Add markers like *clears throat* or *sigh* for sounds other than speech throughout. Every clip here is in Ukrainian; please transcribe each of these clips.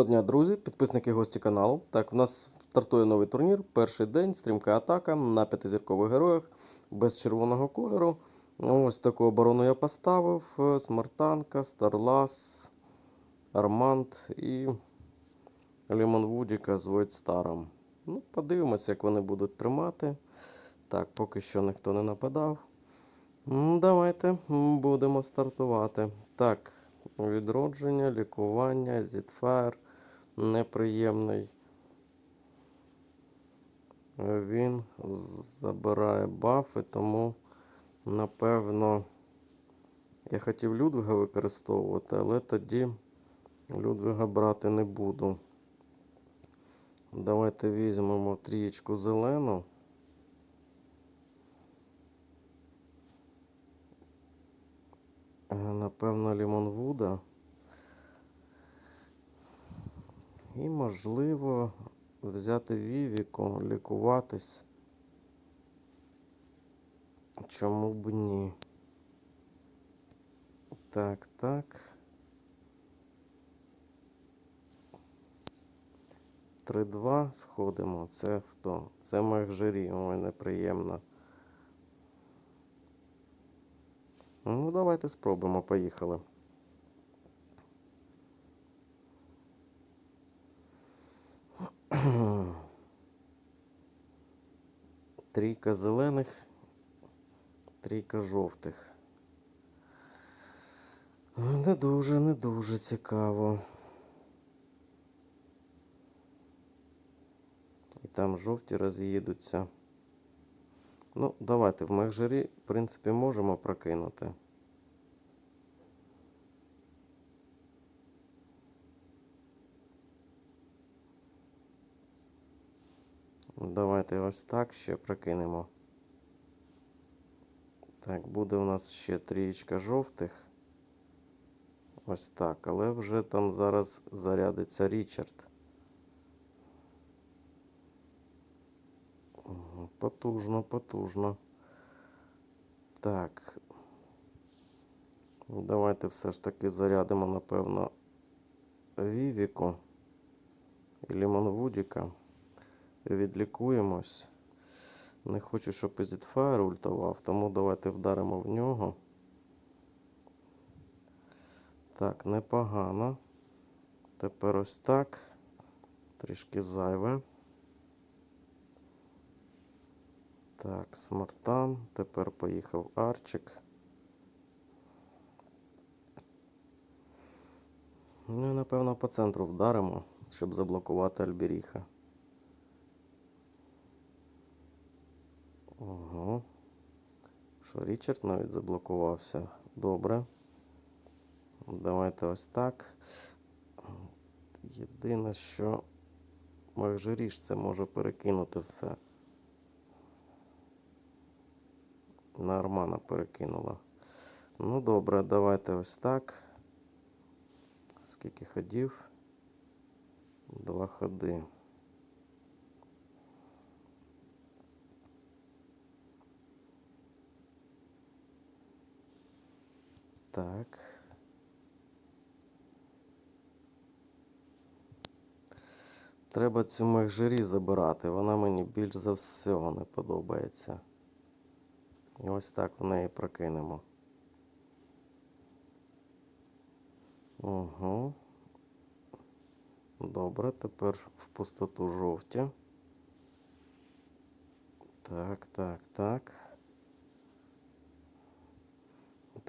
Доброго дня, друзі, підписники гості каналу. Так, у нас стартує новий турнір. Перший день, стрімка атака на п'ятизіркових героях без червоного кольору. Ось таку оборону я поставив: Смартанка, Старлас, Арманд і Лімон Вудіка з Войдстаром. Ну, подивимося, як вони будуть тримати. Так, поки що ніхто не нападав. М, Давайте будемо стартувати. Так, відродження, лікування, зітфайр неприємний. Він забирає бафи, тому, напевно, я хотів Людвига використовувати, але тоді Людвига брати не буду. Давайте візьмемо трієчку зелену. Е, Напевно, Лімонвуда. І, можливо, взяти Вівіку, лікуватись. Чому б ні? Так, так. 3-2 сходимо. Це хто? Це Мехжирі. Ой, неприємно. Ну, давайте спробуємо, поїхали. *clears throat* Трійка зелених, трійка жовтих. Не дуже, не дуже цікаво. І там жовті роз'їдуться. Ну, давайте в Мехжирі, в принципі, можемо прокинути. Давайте ось так ще прокинемо. Так, буде у нас ще трієчка жовтих. Ось так, але вже там зараз зарядиться Річард. Потужно, потужно. Так. Давайте все ж таки зарядимо, напевно, Вівіку і Лімон Вудіка. Відлікуємось. Не хочу, щоб Ізітфайр ультував, тому давайте вдаримо в нього. Так, непогано. Тепер ось так. Трішки зайве. Так, смартан. Тепер поїхав Арчик. Ну напевно по центру вдаримо, щоб заблокувати Альберіха. Ого. Що, Річард навіть заблокувався. Добре. Давайте ось так. Єдине, що Махжиріж це може перекинути все. На Армана перекинула. Ну добре, давайте ось так. Скільки ходів? Два ходи. Так. Треба цю мехжирі забирати. Вона мені більш за всього не подобається. І ось так в неї прокинемо. Угу. Добре, тепер в пустоту жовті. Так, так, так.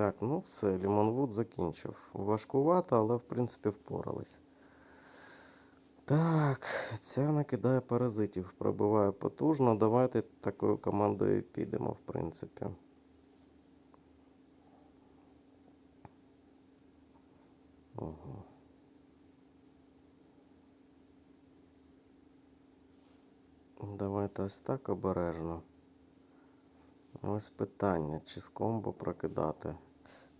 Так, ну все, Лімонвуд закінчив. Важкувато, але в принципі впорались. Так, ця накидає паразитів, пробиває потужно. Давайте такою командою підемо, в принципі. Ого. Давайте ось так обережно. Ось питання, чи з комбо прокидати.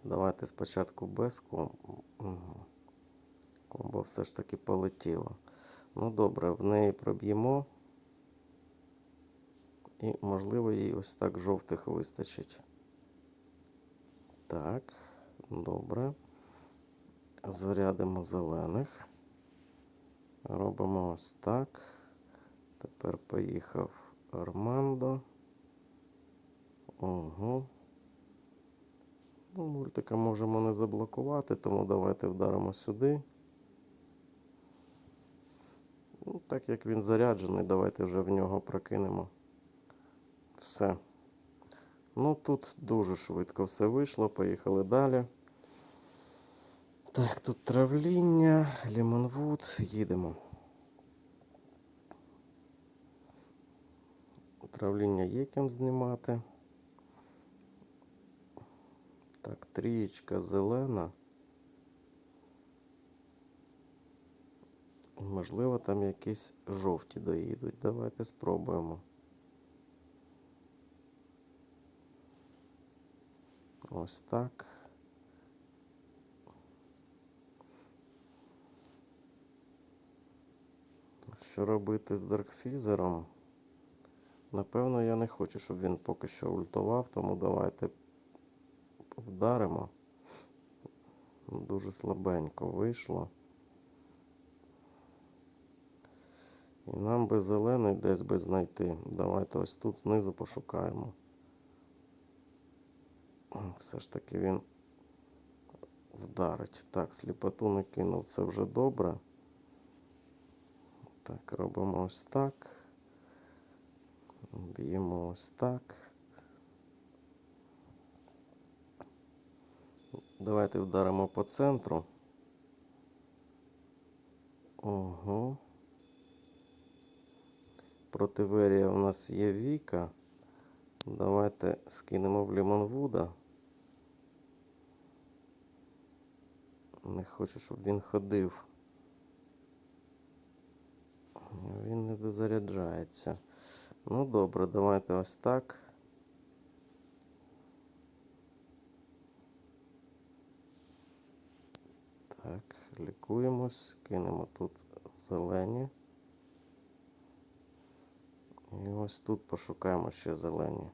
Давайте спочатку без комбо. Угу. Комбо все ж таки полетіло. Ну добре, в неї проб'ємо. І, можливо, їй ось так жовтих вистачить. Так, добре. Зарядимо зелених. Робимо ось так. Тепер поїхав Армандо. Ого. Ну, мультика можемо не заблокувати, тому давайте вдаримо сюди. Ну, так як він заряджений, давайте вже в нього прокинемо. Все. Ну тут дуже швидко все вийшло. Поїхали далі. Так, тут травління, лімонвуд, їдемо. Травління є ким знімати. Так, трієчка зелена. Можливо, там якісь жовті доїдуть. Давайте спробуємо. Ось так. Що робити з Даркфізером? Напевно, я не хочу, щоб він поки що ультував, тому давайте вдаримо. Дуже слабенько вийшло. І нам би зелений десь би знайти. Давайте ось тут знизу пошукаємо. Все ж таки він вдарить. Так, сліпоту не кинув, це вже добре. Так, робимо ось так. Б'ємо ось так. Давайте вдаримо по центру. Ого. Проти Верія у нас є Віка. Давайте скинемо в Лімонвуда. Не хочу, щоб він ходив. Він не дозаряджається. Ну добре, давайте ось так. Так, лікуємось, кинемо тут зелені. І ось тут пошукаємо ще зелені.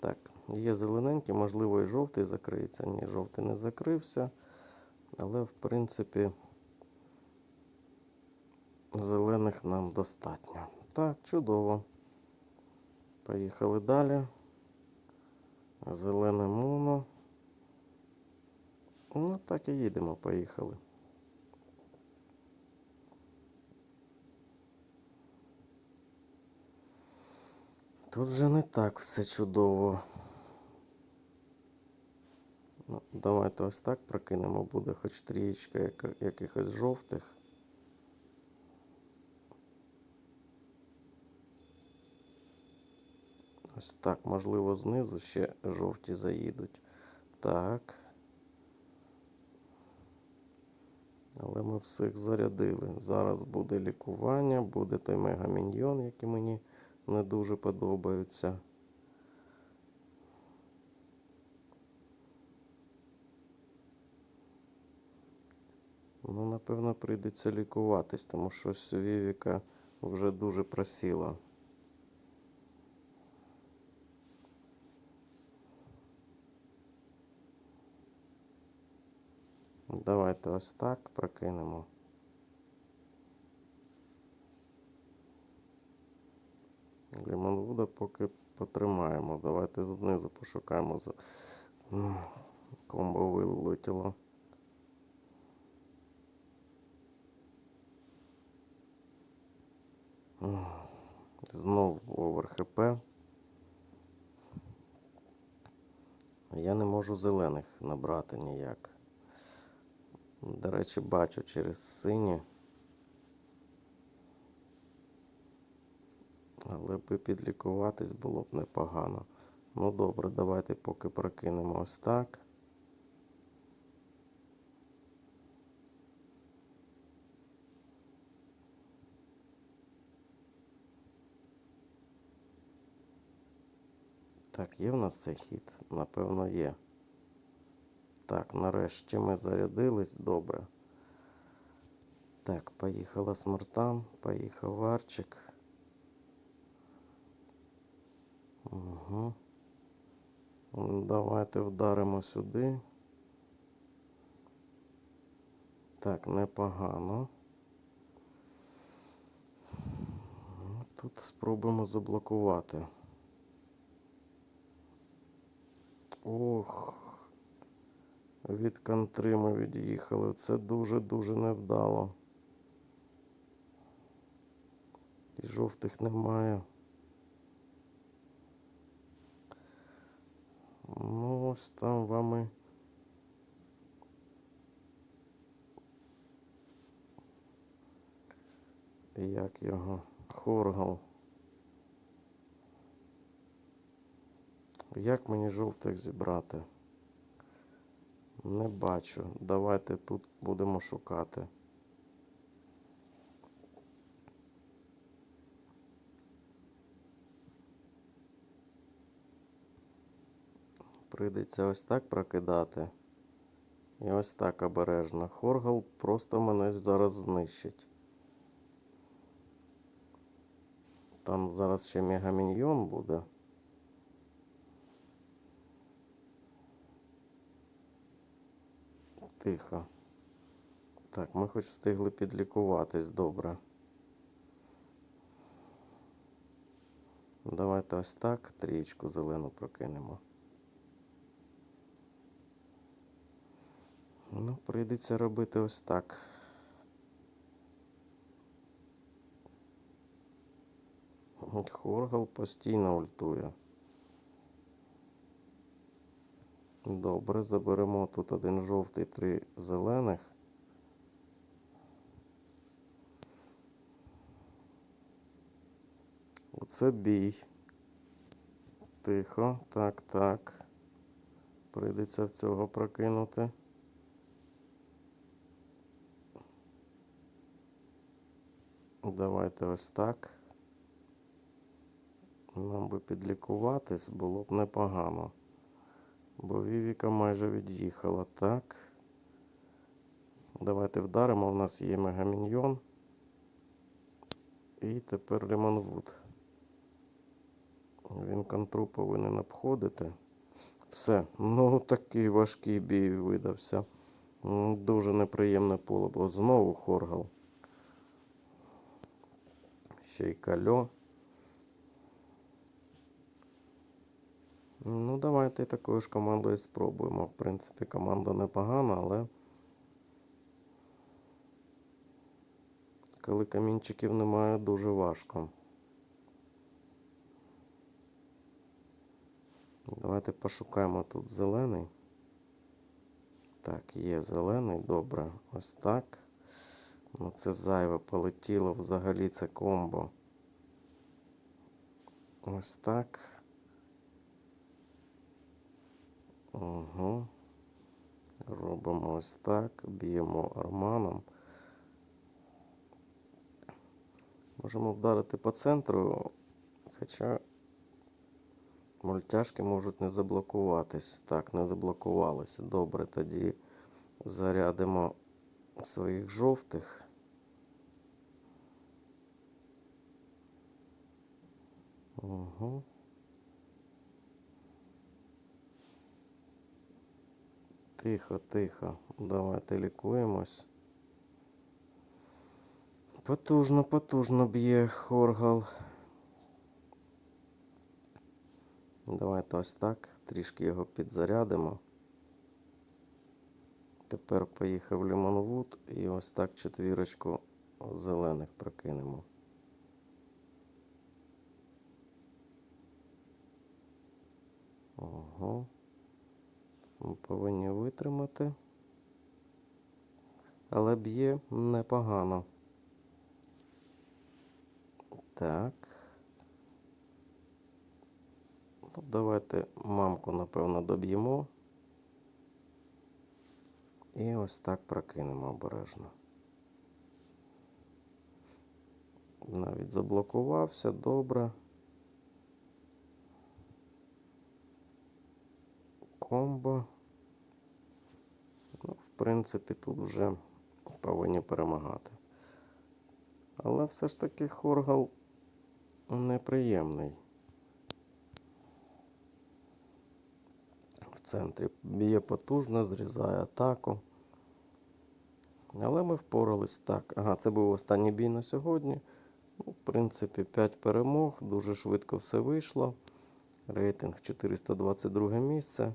Так, є зелененький, можливо, і жовтий закриється. Ні, жовтий не закрився. Але, в принципі, зелених нам достатньо. Так, чудово. Поїхали далі. Зелене моно. Ну, так і їдемо, поїхали. Тут вже не так все чудово. Ну, давайте ось так прокинемо, буде хоч трієчка якихось жовтих. Ось так, можливо, знизу ще жовті заїдуть. Так. Але ми всіх зарядили. Зараз буде лікування, буде той мегаміньйон, який мені не дуже подобаються. Ну, напевно, прийдеться лікуватись, тому що Вівіка вже дуже просіла. Давайте ось так прокинемо. Лімонвуда поки потримаємо. Давайте знизу пошукаємо за комбо вилетіло. М, Знов овер ХП. Я не можу зелених набрати ніяк. До речі, бачу через сині. Але би підлікуватись було б непогано. Ну добре, давайте поки прокинемо ось так. Так, є в нас цей хід? Напевно, є. Так, нарешті ми зарядились добре. Так, поїхала Смартан, поїхав Арчик. Угу. Давайте вдаримо сюди. Так, непогано. Ну, Тут спробуємо заблокувати. Ох. Від контри ми від'їхали. Це дуже-дуже невдало. І жовтих немає. Ну, ось там вам і як його хоргал. Як мені жовтих зібрати? Не бачу. Давайте тут будемо шукати. Прийдеться ось так прокидати. І ось так обережно. Хоргал просто мене зараз знищить. Там зараз ще мегаміньйон буде. Тихо. Так, ми хоч встигли підлікуватись добре. Давайте ось так трієчку зелену прокинемо. Ну, прийдеться робити ось так. Хоргал постійно ультує. Добре, заберемо тут один жовтий, три зелених. Оце бій. Тихо. Так, так. Прийдеться в цього прокинути. Давайте ось так. Нам би підлікуватись було б непогано. Бо Вівіка майже від'їхала. Так. Давайте вдаримо. У нас є мегаміньйон. І тепер Лемонвуд. Він контру повинен обходити. Все. Ну такий важкий бій видався. Дуже неприємне поле було. Знову хоргал. Ще й кальо. Ну, давайте такою ж командою спробуємо. В принципі, команда непогана, але коли камінчиків немає, дуже важко. Давайте пошукаємо тут зелений. Так, є зелений, добре. Ось так. Ну це зайве полетіло взагалі це комбо. Ось так. Угу. Робимо ось так. Б'ємо арманом. Можемо вдарити по центру, хоча мультяшки можуть не заблокуватись. Так, не заблокувалися. Добре, тоді зарядимо своїх жовтих. Угу. Тихо, тихо. Давайте лікуємось. Потужно, потужно б'є хоргал. Давайте ось так. Трішки його підзарядимо. Тепер поїхав Лімонвуд і ось так четвірочку зелених прокинемо. Ого. Ми повинні витримати. Але б'є непогано. Так. Ну, давайте мамку, напевно, доб'ємо. І ось так прокинемо обережно. Навіть заблокувався, добре. Комбо. Ну, в принципі, тут вже повинні перемагати. Але все ж таки Хоргал неприємний. В центрі. Б'є потужно, зрізає атаку. Але ми впорались так. Ага, це був останній бій на сьогодні. Ну, в принципі, 5 перемог, дуже швидко все вийшло. Рейтинг 422 місце.